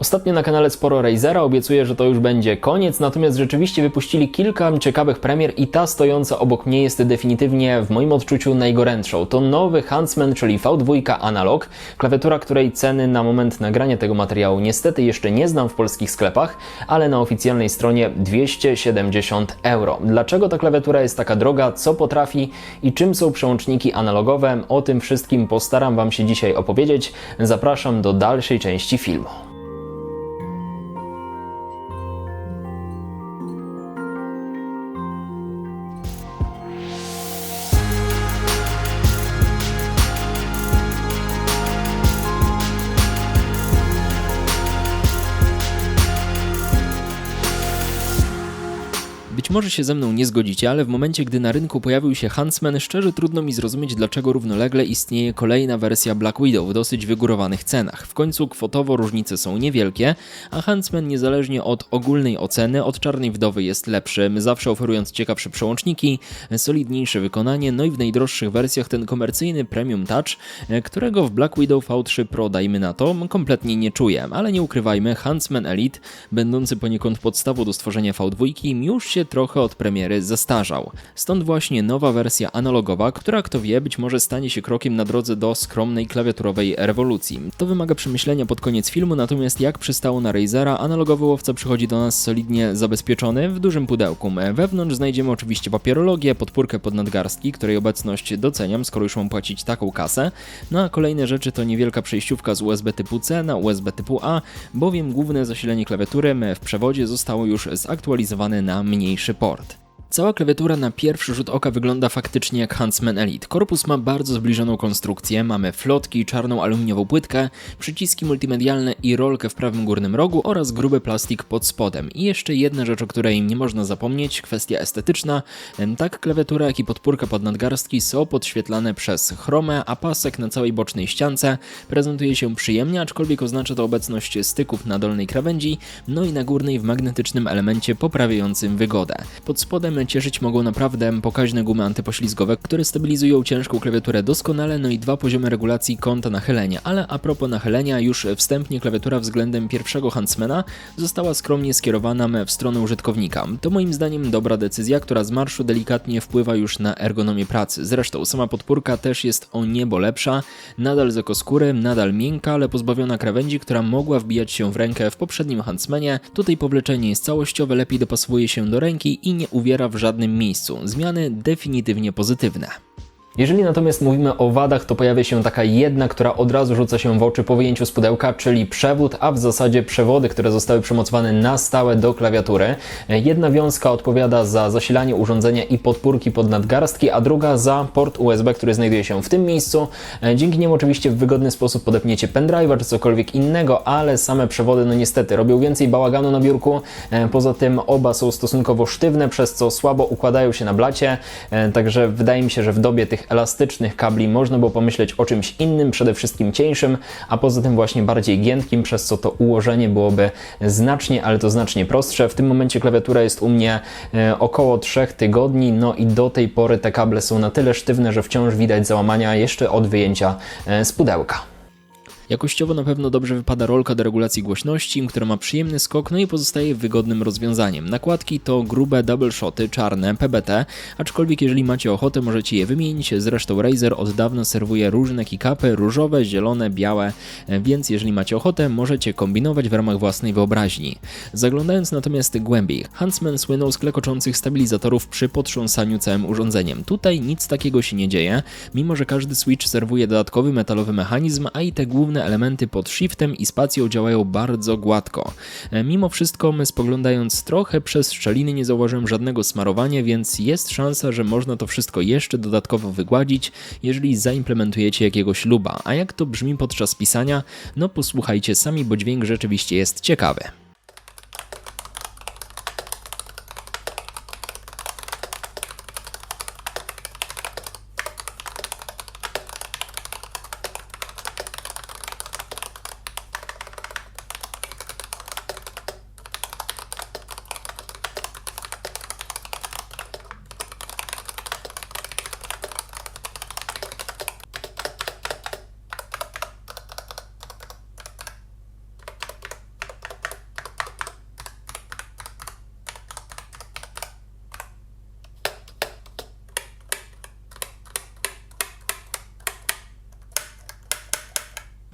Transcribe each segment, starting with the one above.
Ostatnio na kanale sporo Razera, obiecuję, że to już będzie koniec, natomiast rzeczywiście wypuścili kilka ciekawych premier i ta stojąca obok mnie jest definitywnie w moim odczuciu najgorętszą. To nowy Huntsman, czyli V2 Analog, klawiatura, której ceny na moment nagrania tego materiału niestety jeszcze nie znam w polskich sklepach, ale na oficjalnej stronie 270 euro. Dlaczego ta klawiatura jest taka droga, co potrafi i czym są przełączniki analogowe? O tym wszystkim postaram Wam się dzisiaj opowiedzieć. Zapraszam do dalszej części filmu. Być może się ze mną nie zgodzicie, ale w momencie, gdy na rynku pojawił się Huntsman, szczerze trudno mi zrozumieć, dlaczego równolegle istnieje kolejna wersja Black Widow w dosyć wygórowanych cenach. W końcu kwotowo różnice są niewielkie, a Huntsman niezależnie od ogólnej oceny od Czarnej Wdowy jest lepszy, zawsze oferując ciekawsze przełączniki, solidniejsze wykonanie, no i w najdroższych wersjach ten komercyjny Premium Touch, którego w Black Widow V3 Pro, dajmy na to, kompletnie nie czuję, ale nie ukrywajmy, Huntsman Elite, będący poniekąd podstawą do stworzenia V2, już się trochę od premiery zestarzał. Stąd właśnie nowa wersja analogowa, która kto wie, być może stanie się krokiem na drodze do skromnej klawiaturowej rewolucji. To wymaga przemyślenia pod koniec filmu, natomiast jak przystało na Razera, analogowy łowca przychodzi do nas solidnie zabezpieczony w dużym pudełku. Wewnątrz znajdziemy oczywiście papierologię, podpórkę pod nadgarstki, której obecność doceniam, skoro już mam płacić taką kasę. No a kolejne rzeczy to niewielka przejściówka z USB typu C na USB typu A, bowiem główne zasilanie klawiatury w przewodzie zostało już zaktualizowane na mniejszy port. Cała klawiatura na pierwszy rzut oka wygląda faktycznie jak Huntsman Elite. Korpus ma bardzo zbliżoną konstrukcję, mamy flotki, czarną aluminiową płytkę, przyciski multimedialne i rolkę w prawym górnym rogu oraz gruby plastik pod spodem. I jeszcze jedna rzecz, o której nie można zapomnieć, kwestia estetyczna. Tak klawiatura, jak i podpórka pod nadgarstki są podświetlane przez chromę, a pasek na całej bocznej ściance prezentuje się przyjemnie, aczkolwiek oznacza to obecność styków na dolnej krawędzi, no i na górnej w magnetycznym elemencie poprawiającym wygodę. Pod spodem cieszyć mogą naprawdę pokaźne gumy antypoślizgowe, które stabilizują ciężką klawiaturę doskonale, no i dwa poziomy regulacji kąta nachylenia. Ale a propos nachylenia, już wstępnie klawiatura względem pierwszego Huntsmana została skromnie skierowana w stronę użytkownika. To moim zdaniem dobra decyzja, która z marszu delikatnie wpływa już na ergonomię pracy. Zresztą sama podpórka też jest o niebo lepsza, nadal z ekoskóry, nadal miękka, ale pozbawiona krawędzi, która mogła wbijać się w rękę w poprzednim Huntsmanie. Tutaj powleczenie jest całościowe, lepiej dopasowuje się do ręki i nie uwiera w żadnym miejscu. Zmiany definitywnie pozytywne. Jeżeli natomiast mówimy o wadach, to pojawia się taka jedna, która od razu rzuca się w oczy po wyjęciu z pudełka, czyli przewód, a w zasadzie przewody, które zostały przymocowane na stałe do klawiatury. Jedna wiązka odpowiada za zasilanie urządzenia i podpórki pod nadgarstki, a druga za port USB, który znajduje się w tym miejscu. Dzięki niemu oczywiście w wygodny sposób podepniecie pendrive'a czy cokolwiek innego, ale same przewody no niestety robią więcej bałaganu na biurku. Poza tym oba są stosunkowo sztywne, przez co słabo układają się na blacie, także wydaje mi się, że w dobie tych elastycznych kabli można było pomyśleć o czymś innym, przede wszystkim cieńszym, a poza tym właśnie bardziej giętkim, przez co to ułożenie byłoby znacznie, ale to znacznie prostsze. W tym momencie klawiatura jest u mnie e, około 3 tygodni, no i do tej pory te kable są na tyle sztywne, że wciąż widać załamania jeszcze od wyjęcia e, z pudełka. Jakościowo na pewno dobrze wypada rolka do regulacji głośności, która ma przyjemny skok, no i pozostaje wygodnym rozwiązaniem. Nakładki to grube double shoty, czarne, PBT, aczkolwiek jeżeli macie ochotę możecie je wymienić, zresztą Razer od dawna serwuje różne kickupy, różowe, zielone, białe, więc jeżeli macie ochotę możecie kombinować w ramach własnej wyobraźni. Zaglądając natomiast głębiej, Huntsman słynął z klekoczących stabilizatorów przy potrząsaniu całym urządzeniem. Tutaj nic takiego się nie dzieje, mimo że każdy switch serwuje dodatkowy metalowy mechanizm, a i te główne elementy pod shiftem i spacją działają bardzo gładko. E, mimo wszystko, spoglądając trochę przez szczeliny nie zauważyłem żadnego smarowania, więc jest szansa, że można to wszystko jeszcze dodatkowo wygładzić, jeżeli zaimplementujecie jakiegoś luba. A jak to brzmi podczas pisania? No posłuchajcie sami, bo dźwięk rzeczywiście jest ciekawy.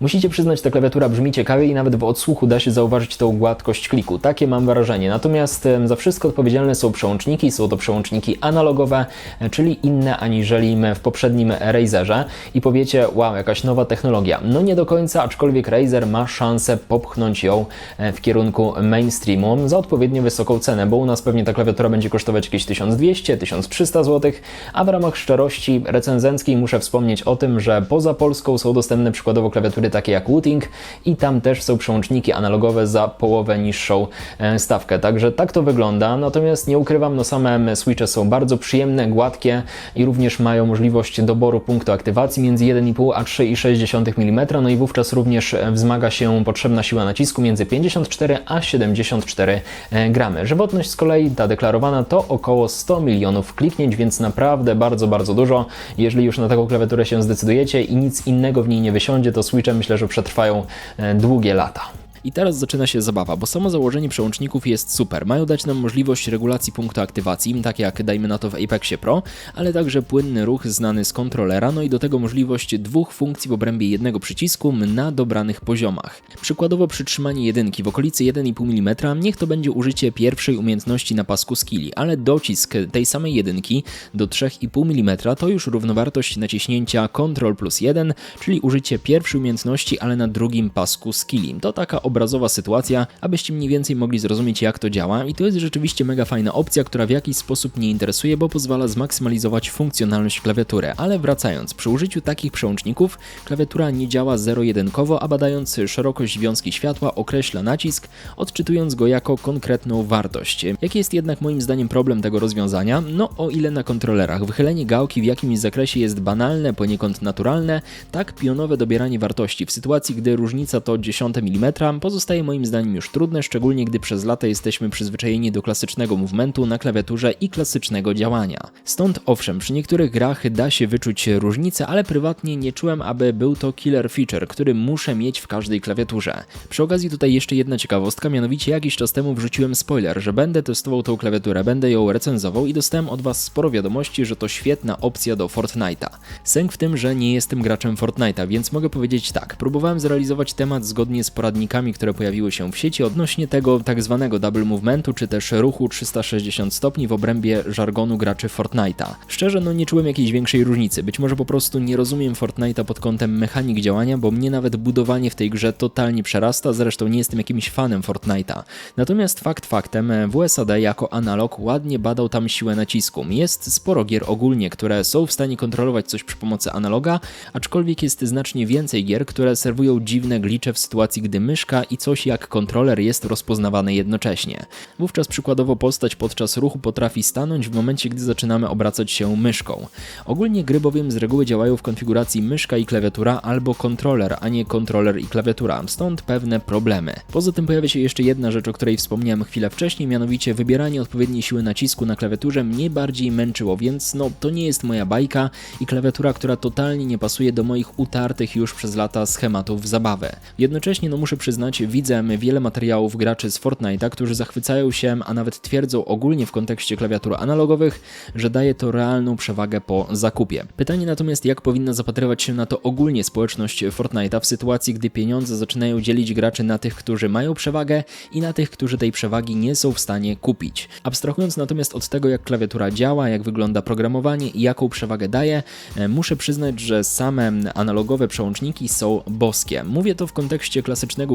Musicie przyznać, ta klawiatura brzmi ciekawie i nawet w odsłuchu da się zauważyć tą gładkość kliku. Takie mam wrażenie. Natomiast za wszystko odpowiedzialne są przełączniki. Są to przełączniki analogowe, e, czyli inne aniżeli w poprzednim Razerze. I powiecie, wow, jakaś nowa technologia. No nie do końca, aczkolwiek Razer ma szansę popchnąć ją e, w kierunku mainstreamu za odpowiednio wysoką cenę, bo u nas pewnie ta klawiatura będzie kosztować jakieś 1200-1300 zł, a w ramach szczerości recenzenckiej muszę wspomnieć o tym, że poza Polską są dostępne przykładowo klawiatury takie jak Wooting i tam też są przełączniki analogowe za połowę niższą e, stawkę. Także tak to wygląda. Natomiast nie ukrywam, no same switche są bardzo przyjemne, gładkie i również mają możliwość doboru punktu aktywacji między 1,5 a 3,6 mm. No i wówczas również e, wzmaga się potrzebna siła nacisku między 54 a 74 e, gramy. Żywotność z kolei ta deklarowana to około 100 milionów kliknięć, więc naprawdę bardzo, bardzo dużo. Jeżeli już na taką klawiaturę się zdecydujecie i nic innego w niej nie wysiądzie, to switche myślę, że przetrwają e, długie lata. I teraz zaczyna się zabawa, bo samo założenie przełączników jest super. Mają dać nam możliwość regulacji punktu aktywacji, tak jak dajmy na to w Apexie Pro, ale także płynny ruch znany z kontrolera, no i do tego możliwość dwóch funkcji w obrębie jednego przycisku na dobranych poziomach. Przykładowo przytrzymanie jedynki w okolicy 1,5 mm, niech to będzie użycie pierwszej umiejętności na pasku skilli, ale docisk tej samej jedynki do 3,5 mm to już równowartość naciśnięcia Ctrl plus 1, czyli użycie pierwszej umiejętności, ale na drugim pasku skilli. To taka obrazowa sytuacja, abyście mniej więcej mogli zrozumieć jak to działa i to jest rzeczywiście mega fajna opcja, która w jakiś sposób mnie interesuje, bo pozwala zmaksymalizować funkcjonalność klawiatury. Ale wracając, przy użyciu takich przełączników klawiatura nie działa zero-jedynkowo, a badając szerokość wiązki światła określa nacisk, odczytując go jako konkretną wartość. Jaki jest jednak moim zdaniem problem tego rozwiązania? No o ile na kontrolerach wychylenie gałki w jakimś zakresie jest banalne, poniekąd naturalne, tak pionowe dobieranie wartości w sytuacji, gdy różnica to 10 mm pozostaje moim zdaniem już trudne, szczególnie gdy przez lata jesteśmy przyzwyczajeni do klasycznego movementu na klawiaturze i klasycznego działania. Stąd owszem, przy niektórych grach da się wyczuć różnicę, ale prywatnie nie czułem, aby był to killer feature, który muszę mieć w każdej klawiaturze. Przy okazji tutaj jeszcze jedna ciekawostka, mianowicie jakiś czas temu wrzuciłem spoiler, że będę testował tą klawiaturę, będę ją recenzował i dostałem od Was sporo wiadomości, że to świetna opcja do Fortnite'a. Sęk w tym, że nie jestem graczem Fortnite'a, więc mogę powiedzieć tak, próbowałem zrealizować temat zgodnie z poradnikami, które pojawiły się w sieci odnośnie tego tak zwanego double movementu, czy też ruchu 360 stopni w obrębie żargonu graczy Fortnite'a. Szczerze, no nie czułem jakiejś większej różnicy, być może po prostu nie rozumiem Fortnite'a pod kątem mechanik działania, bo mnie nawet budowanie w tej grze totalnie przerasta, zresztą nie jestem jakimś fanem Fortnite'a. Natomiast fakt faktem, WSAD jako analog ładnie badał tam siłę nacisku. Jest sporo gier ogólnie, które są w stanie kontrolować coś przy pomocy analoga, aczkolwiek jest znacznie więcej gier, które serwują dziwne glicze w sytuacji, gdy myszka i coś jak kontroler jest rozpoznawane jednocześnie. Wówczas przykładowo postać podczas ruchu potrafi stanąć w momencie, gdy zaczynamy obracać się myszką. Ogólnie gry bowiem z reguły działają w konfiguracji myszka i klawiatura albo kontroler, a nie kontroler i klawiatura, stąd pewne problemy. Poza tym pojawia się jeszcze jedna rzecz, o której wspomniałem chwilę wcześniej, mianowicie wybieranie odpowiedniej siły nacisku na klawiaturze mnie bardziej męczyło, więc no to nie jest moja bajka i klawiatura, która totalnie nie pasuje do moich utartych już przez lata schematów w zabawę. Jednocześnie no muszę przyznać, widzę wiele materiałów graczy z Fortnite'a, którzy zachwycają się, a nawet twierdzą ogólnie w kontekście klawiatur analogowych, że daje to realną przewagę po zakupie. Pytanie natomiast, jak powinna zapatrywać się na to ogólnie społeczność Fortnite'a w sytuacji, gdy pieniądze zaczynają dzielić graczy na tych, którzy mają przewagę i na tych, którzy tej przewagi nie są w stanie kupić. Abstrahując natomiast od tego, jak klawiatura działa, jak wygląda programowanie i jaką przewagę daje, e, muszę przyznać, że same analogowe przełączniki są boskie. Mówię to w kontekście klasycznego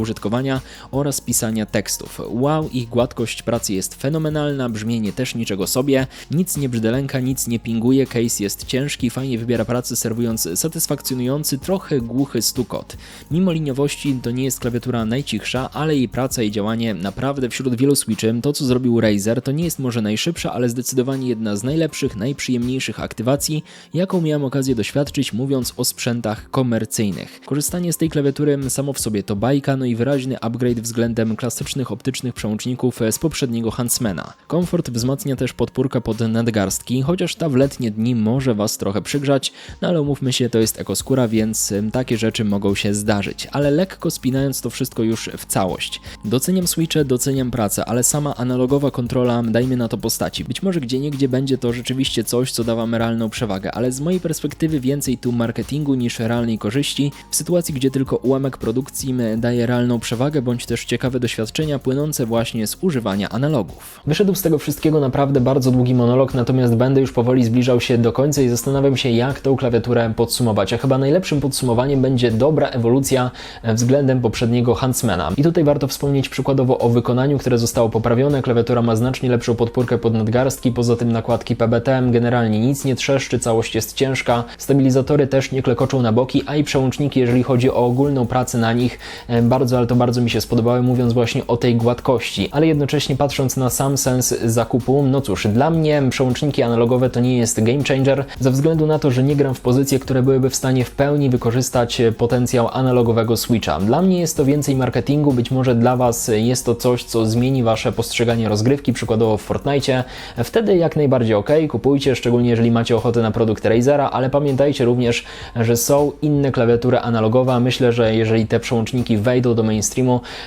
oraz pisania tekstów. Wow, ich gładkość pracy jest fenomenalna, brzmienie też niczego sobie, nic nie brzydelenka, nic nie pinguje, case jest ciężki, fajnie wybiera pracę, serwując satysfakcjonujący, trochę głuchy stukot. Mimo liniowości to nie jest klawiatura najcichsza, ale jej praca i działanie naprawdę wśród wielu switchy, to co zrobił Razer to nie jest może najszybsza, ale zdecydowanie jedna z najlepszych, najprzyjemniejszych aktywacji, jaką miałem okazję doświadczyć mówiąc o sprzętach komercyjnych. Korzystanie z tej klawiatury samo w sobie to bajka, no i w wyraźny upgrade względem klasycznych optycznych przełączników z poprzedniego Huntsmana. Komfort wzmacnia też podpórka pod nadgarstki, chociaż ta w letnie dni może Was trochę przygrzać, no ale umówmy się, to jest ekoskóra, więc takie rzeczy mogą się zdarzyć, ale lekko spinając to wszystko już w całość. Doceniam switche, doceniam pracę, ale sama analogowa kontrola, dajmy na to postaci. Być może gdzie niegdzie będzie to rzeczywiście coś, co da Wam realną przewagę, ale z mojej perspektywy więcej tu marketingu niż realnej korzyści, w sytuacji gdzie tylko ułamek produkcji daje realną przewagę, bądź też ciekawe doświadczenia płynące właśnie z używania analogów. Wyszedł z tego wszystkiego naprawdę bardzo długi monolog, natomiast będę już powoli zbliżał się do końca i zastanawiam się, jak tą klawiaturę podsumować. A chyba najlepszym podsumowaniem będzie dobra ewolucja względem poprzedniego Huntsmana. I tutaj warto wspomnieć przykładowo o wykonaniu, które zostało poprawione. Klawiatura ma znacznie lepszą podpórkę pod nadgarstki, poza tym nakładki PBT, generalnie nic nie trzeszczy, całość jest ciężka, stabilizatory też nie klekoczą na boki, a i przełączniki, jeżeli chodzi o ogólną pracę na nich, e, bardzo, ale to bardzo mi się spodobały, mówiąc właśnie o tej gładkości, ale jednocześnie patrząc na sam sens zakupu, no cóż, dla mnie przełączniki analogowe to nie jest game changer, ze względu na to, że nie gram w pozycje, które byłyby w stanie w pełni wykorzystać potencjał analogowego switcha. Dla mnie jest to więcej marketingu, być może dla Was jest to coś, co zmieni Wasze postrzeganie rozgrywki, przykładowo w Fortnite. Wtedy jak najbardziej ok, kupujcie, szczególnie jeżeli macie ochotę na produkt Razera, ale pamiętajcie również, że są inne klawiatury analogowe. Myślę, że jeżeli te przełączniki wejdą do mainstreamu,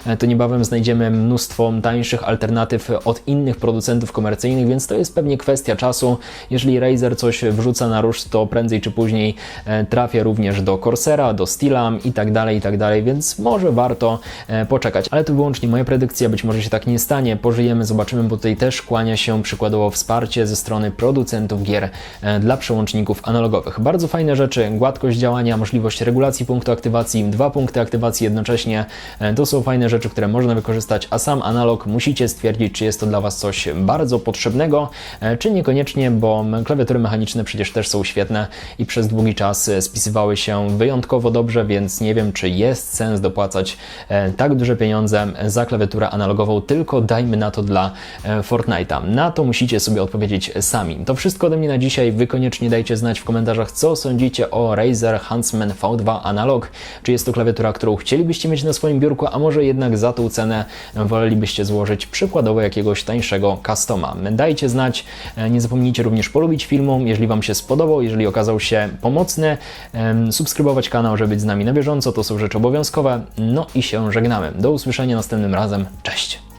e, to niebawem znajdziemy mnóstwo tańszych alternatyw od innych producentów komercyjnych, więc to jest pewnie kwestia czasu. Jeżeli Razer coś wrzuca na róż, to prędzej czy później e, trafia również do Corsera, do Stila i tak dalej, i tak dalej, więc może warto e, poczekać. Ale to wyłącznie moja predykcja, być może się tak nie stanie. Pożyjemy, zobaczymy, bo tutaj też kłania się przykładowo wsparcie ze strony producentów gier dla przełączników analogowych. Bardzo fajne rzeczy, gładkość działania, możliwość regulacji punktu aktywacji, dwa punkty aktywacji jednocześnie. E, To są fajne rzeczy, które można wykorzystać, a sam analog musicie stwierdzić, czy jest to dla Was coś bardzo potrzebnego, e, czy niekoniecznie, bo klawiatury mechaniczne przecież też są świetne i przez długi czas e, spisywały się wyjątkowo dobrze, więc nie wiem, czy jest sens dopłacać tak duże pieniądze za klawiaturę analogową, tylko dajmy na to dla Fortnite'a. Na to musicie sobie odpowiedzieć sami. To wszystko ode mnie na dzisiaj. Wy koniecznie dajcie znać w komentarzach, co sądzicie o Razer Huntsman V2 Analog. Czy jest to klawiatura, którą chcielibyście mieć na swoim biurku, a może jednak za tą cenę wolelibyście złożyć przykładowo jakiegoś tańszego customa. Dajcie znać. E, Nie zapomnijcie również polubić filmu, jeżeli Wam się spodobał, jeżeli okazał się pomocny, subskrybować kanał, żeby być z nami na bieżąco. To są rzeczy obowiązkowe. No i się żegnamy. Do usłyszenia następnym razem. Cześć!